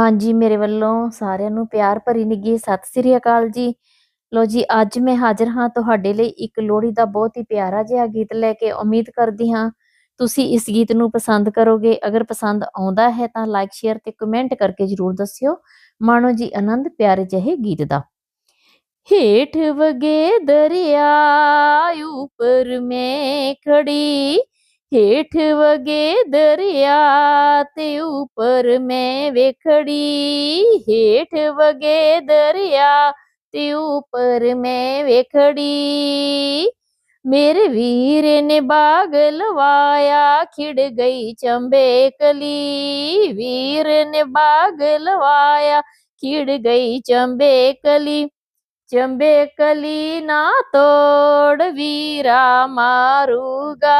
ਹਾਂਜੀ, ਮੇਰੇ ਵੱਲੋਂ ਸਾਰਿਆਂ ਨੂੰ ਪਿਆਰ ਭਰੀ ਨਿੱਘੀ ਸਤਿ ਸ੍ਰੀ ਅਕਾਲ ਜੀ। ਲੋ ਜੀ, ਅੱਜ ਮੈਂ ਹਾਜ਼ਰ ਹਾਂ ਤੁਹਾਡੇ ਲਈ ਇੱਕ ਲੋਹੜੀ ਦਾ ਬਹੁਤ ਹੀ ਪਿਆਰਾ ਜਿਹਾ ਗੀਤ ਲੈ ਕੇ ਉਮੀਦ ਕਰਦੀ ਹਾਂ ਤੁਸੀਂ ਇਸ ਗੀਤ ਨੂੰ ਪਸੰਦ ਕਰੋਗੇ। ਅਗਰ ਪਸੰਦ ਆਉਂਦਾ ਹੈ ਤਾਂ ਲਾਈਕ ਸ਼ੇਅਰ ਤੇ ਕਮੈਂਟ ਕਰਕੇ ਜਰੂਰ ਦੱਸਿਓ। ਮਾਣੋ ਜੀ, ਆਨੰਦ ਪਿਆਰੇ ਜਿਹੇ ਗੀਤ ਦਾ। ਹੇਠ ਵਗੇ ਦਰਿਆ ਉੱਪਰ ਮੈਂ ਖੜੀ ਹੇਠ ਵਗੇ ਦਰਿਆ ਤੇ ਉੱਪਰ ਮੈਂ ਵੇਖੜੀ। ਹੇਠ ਵਗੇ ਦਰਿਆ ਤੇ ਉੱਪਰ ਮੈਂ ਵੇਖੜੀ। ਮੇਰੇ ਵੀਰ ਨੇ ਬਾਗ ਲਵਾਇਆ, ਖਿੜ ਗਈ ਚੰਬੇ ਕਲੀ। ਵੀਰ ਨੇ ਬਾਗ ਲਵਾਇਆ, ਖਿੜ ਗਈ ਚੰਬੇ ਕਲੀ। ਚੰਬੇ ਕਲੀ ਨਾ ਤੋੜ ਵੀਰਾ ਮਾਰੂਗਾ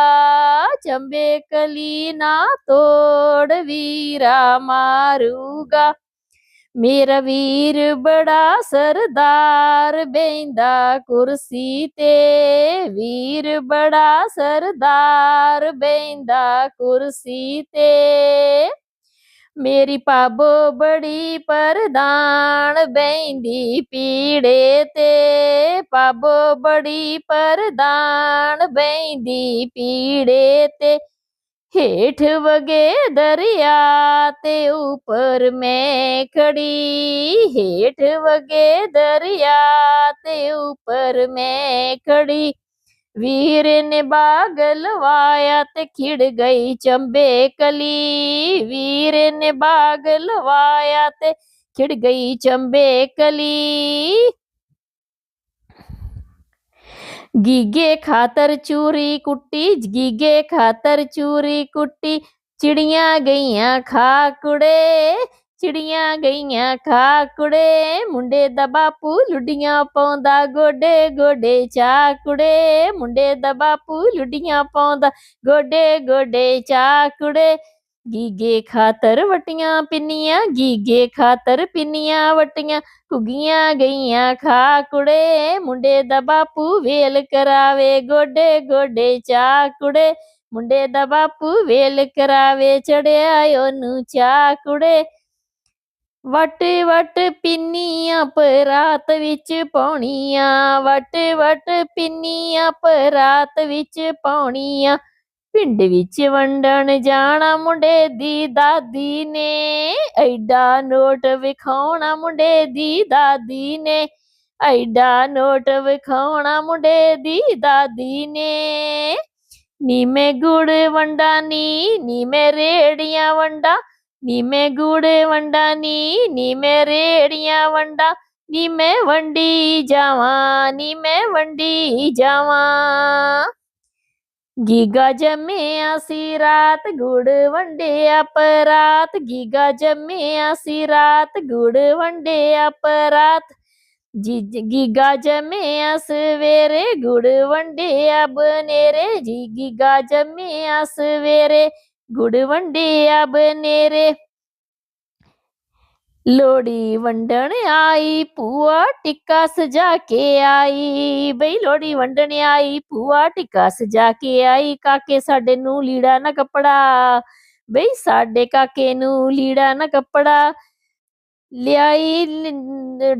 ਚੰਬੇ ਕਲੀ ਨਾ ਤੋੜ ਵੀਰਾ ਮਾਰੂਗਾ ਮੇਰਾ ਵੀਰ ਬੜਾ ਸਰਦਾਰ ਬੈਂਦਾ ਕੁਰਸੀ ਤੇ ਵੀਰ ਬੜਾ ਸਰਦਾਰ ਬੈਂਦਾ ਕੁਰਸੀ ਤੇ ਮੇਰੀ ਪਾਬੋ ਬੜੀ ਪਰਦਾਨ ਬੈਂਦੀ ਪੀੜੇ ਤੇ। ਪਾਬੋ ਬੜੀ ਪਰਦਾਨ ਬੈਂਦੀ ਪੀੜੇ ਤੇ। ਹੇਠ ਵਗੇ ਦਰਿਆ ਤੇ ਉੱਪਰ ਮੈਂ ਖੜੀ। ਹੇਠ ਵਗੇ ਦਰਿਆ ਤੇ ਉੱਪਰ ਮੈਂ ਖੜੀ। ਵੀਰ ਨੇ ਬਾਗ ਲਵਾਇਆ ਤੇ ਖਿੜ ਗਈ ਚੰਬੇ ਕਲੀ। ਵੀਰ ਨੇ ਬਾਗ ਲਵਾਇਆ ਤੇ ਖਿੜ ਗਈ ਚੰਬੇ ਕਲੀ। ਗੀਗੇ ਖਾਤਰ ਚੂਰੀ ਕੁੱਟੀ, ਗੀਗੇ ਖਾਤਰ ਚੂਰੀ ਕੁੱਟੀ, ਚਿੜੀਆਂ ਗਈਆਂ ਖਾ ਚਿੜੀਆਂ ਗਈਆਂ ਖਾ ਕੁੜੇ ਮੁੰਡੇ ਦਾ ਬਾਪੂ ਲੁੱਡੀਆਂ ਪਾਉਂਦਾ ਗੋਡੇ ਗੋਡੇ ਚਾ ਕੁੜੇ ਮੁੰਡੇ ਦਾ ਬਾਪੂ ਲੁੱਡੀਆਂ ਪਾਉਂਦਾ ਗੋਡੇ ਗੋਡੇ ਚਾ ਕੁੜੇ ਗੀਗੇ ਖਾਤਰ ਵਟੀਆਂ ਪਿੰਨੀਆਂ, ਗੀਗੇ ਖਾਤਰ ਪਿੰਨੀਆਂ ਵਟੀਆਂ ਕੁਗੀਆਂ ਗਈਆਂ ਖਾ ਕੁੜੇ ਮੁੰਡੇ ਦਾ ਬਾਪੂ ਵੇਲ ਕਰਾਵੇ ਗੋਡੇ ਗੋਡੇ ਚਾ ਕੁੜੇ ਮੁੰਡੇ ਦਾ ਬਾਪੂ ਵੇਲ ਕਰਾਵੇ ਚੜਿਆ ਉਹਨੂੰ ਚਾ ਕੁੜੇ ਵਟ ਵਟ ਪਿੰਨੀਆਂ ਪਰਾਤ ਵਿੱਚ ਪਾਉਣੀਆਂ। ਵਟ ਵਟ ਪਿੰਨੀਆਂ ਪਰਾਤ ਵਿੱਚ ਪਾਉਣੀਆਂ। ਪਿੰਡ ਵਿੱਚ ਵੰਡਣ ਜਾਣਾ ਮੁੰਡੇ ਦੀ ਦਾਦੀ ਨੇ। ਐਡਾ ਨੋਟ ਵਿਖਾਉਣਾ ਮੁੰਡੇ ਦੀ ਦਾਦੀ ਨੇ। ਐਡਾ ਨੋਟ ਵਿਖਾਉਣਾ ਮੁੰਡੇ ਦੀ ਦਾਦੀ ਨੇ। ਨੀ ਮੈਂ ਗੁੜ ਵੰਡਾ ਨੀ ਨੀ ਮੈਂ ਰੇੜੀਆਂ ਵੰਡਾ। ਨੀ ਮੈਂ ਗੁੜ ਵੰਡਾ, ਨੀ ਨੀ ਮੈਂ ਰੇੜੀਆਂ ਵੰਡਾ ਨੀ ਮੈਂ ਵੰਡੀ ਜਾਵਾਂ ਨੀ ਮੈਂ ਵੰਡੀ ਜਾਵਾਂ। ਗੀਗਾ ਜੰਮਿਆ ਸੀ ਰਾਤ, ਗੁੜ ਵੰਡਿਆ ਪਰਾਤ। ਗੀਗਾ ਜੰਮਿਆ ਸੀ ਰਾਤ, ਗੁੜ ਵੰਡਿਆ ਪਰਾਤ। ਜੀ ਗੀਗਾ ਜੰਮਿਆ ਸਵੇਰੇ, ਗੁੜ ਵੰਡਿਆ ਬਨੇਰੇ। ਜੀ, ਗੀਗਾ ਜੰਮਿਆ ਸਵੇਰੇ ਗੁੜ ਵੰਡਿਆ ਬਨੇਰੇ ਲੋੜੀ ਵੰਡਣ ਆਈ ਪੂਆ ਟਿੱਕਾ ਸਜਾ ਕੇ ਆਈ। ਬਈ ਲੋੜੀ ਵੰਡਣ ਆਈ ਪੂਆ ਟਿੱਕਾ ਸਜਾ ਕੇ ਆਈ। ਕਾਕੇ ਸਾਡੇ ਨੂੰ ਲੀੜਾ ਨਾ ਕੱਪੜਾ। ਬਈ ਸਾਡੇ ਕਾਕੇ ਨੂੰ ਲੀੜਾ ਨਾ ਕੱਪੜਾ। ਲਿਆਈ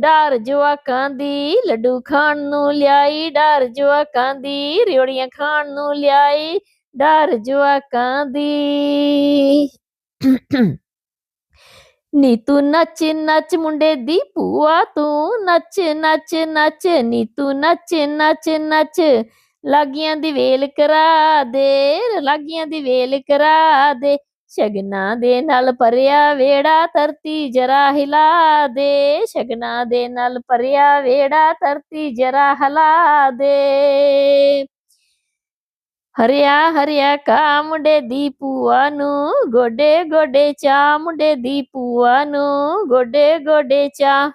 ਡਾਰ ਜਵਾਕਾਂ ਦੀ, ਲੱਡੂ ਖਾਣ ਨੂੰ ਲਿਆਈ। ਡਾਰ ਜਵਾਕਾਂ ਦੀ, ਰਿਓੜੀਆਂ ਖਾਣ ਨੂੰ ਲਿਆਈ। ਡਰ ਜਵਾਕਾਂ ਦੀ। ਨੀ ਤੂੰ ਨੱਚ ਨੱਚ ਮੁੰਡੇ ਦੀ ਭੂਆ, ਤੂੰ ਨੱਚ ਨੱਚ ਨੱਚ, ਨੀ ਤੂੰ ਨੱਚ ਨੱਚ ਨੱਚ, ਲਾਗੀਆਂ ਦੀ ਵੇਲ ਕਰਾ ਦੇ, ਲਾਗੀਆਂ ਦੀ ਵੇਲ ਕਰਾ ਦੇ, ਸ਼ਗਨਾ ਦੇ ਨਾਲ ਭਰਿਆ ਵੇੜਾ ਧਰਤੀ ਜਰਾ ਹਿਲਾ ਦੇ, ਸ਼ਗਨਾ ਦੇ ਨਾਲ ਭਰਿਆ ਵੇੜਾ ਧਰਤੀ ਜਰਾ ਹਿਲਾ ਦੇ। ਹਰਿਆ ਹਰਿਆ ਕਾ ਮੁੰਡੇ ਦੀ ਪੂਆ ਨੂੰ, ਗੋਡੇ ਗੋਡੇ ਚਾ ਮੁੰਡੇ ਦੀ ਪੂਆ ਨੂੰ, ਗੋਡੇ ਗੋਡੇ ਚਾ।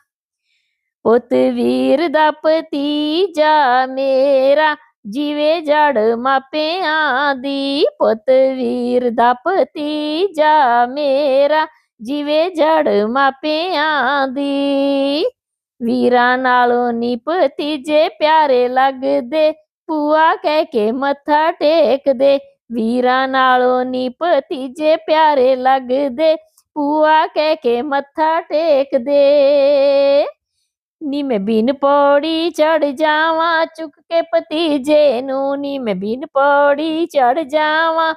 ਪੁੱਤ ਵੀਰ ਦਾ ਭਤੀਜਾ ਮੇਰਾ, ਜੀਵੇ ਜੜ ਮਾਪਿਆਂ ਦੀ। ਪੁੱਤ ਵੀਰ ਦਾ ਭਤੀਜਾ ਮੇਰਾ, ਜੀਵੇ ਜੜ ਮਾਪਿਆਂ ਦੀ। ਵੀਰਾਂ ਨਾਲੋਂ ਨੀ ਭਤੀਜੇ ਪਿਆਰੇ ਲੱਗਦੇ ਭੂਆ ਕਹਿ ਕੇ ਮੱਥਾ ਟੇਕਦੇ ਵੀਰਾਂ ਨਾਲੋਂ ਨੀ ਭਤੀਜੇ ਪਿਆਰੇ ਲੱਗਦੇ। ਪੂਆ ਕਹਿ ਕੇ ਮੱਥਾ ਟੇਕਦੇ ਨੀ ਮੈਂ ਬਿਨ ਪੌੜੀ ਚੜ ਜਾਵਾਂ, ਚੁੱਕ ਕੇ ਭਤੀਜੇ ਨੂੰ। ਨੀ ਮੈਂ ਬਿਨ ਪੌੜੀ ਚੜ ਜਾਵਾਂ,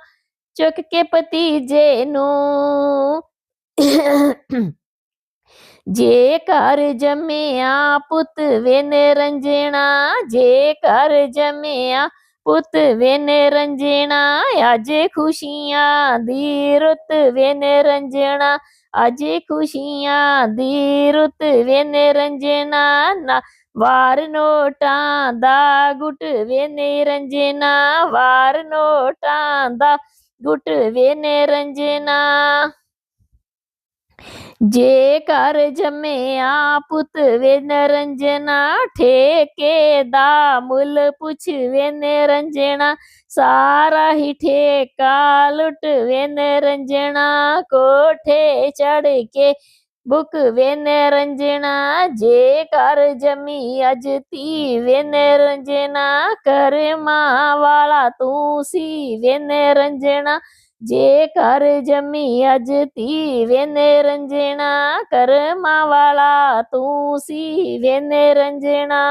ਚੁੱਕ ਕੇ ਭਤੀਜੇ ਨੂੰ। ਜੇ ਘਰ ਜੰਮਿਆ ਪੁੱਤ ਵੇ ਨਿਰੰਜਣਾ ਜੇ ਘਰ ਜੰਮਿਆ ਪੁੱਤ ਵੇ ਨਿਰੰਜਣਾ ਅੱਜ ਖੁਸ਼ੀਆਂ ਦੀ ਰੁੱਤ ਵੇ ਨਿਰੰਜਣਾ ਅੱਜ ਖੁਸ਼ੀਆਂ ਦੀ ਰੁੱਤ ਵੇ ਰੰਜਣਾ, ਨਾ ਵਾਰ ਨੋਟਾਂ ਦਾ ਗੁੱਟ ਵੇ ਰੰਜਣਾ, ਵਾਰ ਨੋਟਾਂ ਦਾ ਗੁੱਟ ਵੇ ਰੰਜਣਾ। ਜੇ ਘਰ ਜੰਮਿਆ ਪੁੱਤ ਵੇ ਨਰੰਜਨਾ, ਠੇਕੇ ਦਾ ਮੁੱਲ ਪੁੱਛ ਵੇ ਨਰੰਜਨਾ, ਸਾਰਾ ਹੀ ਠੇਕਾ ਲੁੱਟ ਵੇ ਨਰੰਜਨਾ, ਕੋਠੇ ਚੜ ਕੇ ਬੁੱਕ ਵੇ ਰੰਜਣਾ, ਜੇ ਘਰ ਜਮੀ ਅਜ ਤੀ ਵੇ ਨਰੰਜਨਾ ਕਰਮਾ ਵਾਲਾ ਤੂੰ ਸੀ ਵੇ ਰੰਜਣਾ, ਜੇ ਘਰ ਜਮੀ ਅਜ ਧੀ ਵੇ ਨਿਰੰਜਣਾ ਵਾਲਾ ਤੂੰ ਸੀ ਵੇ ਰੰਜਣਾ।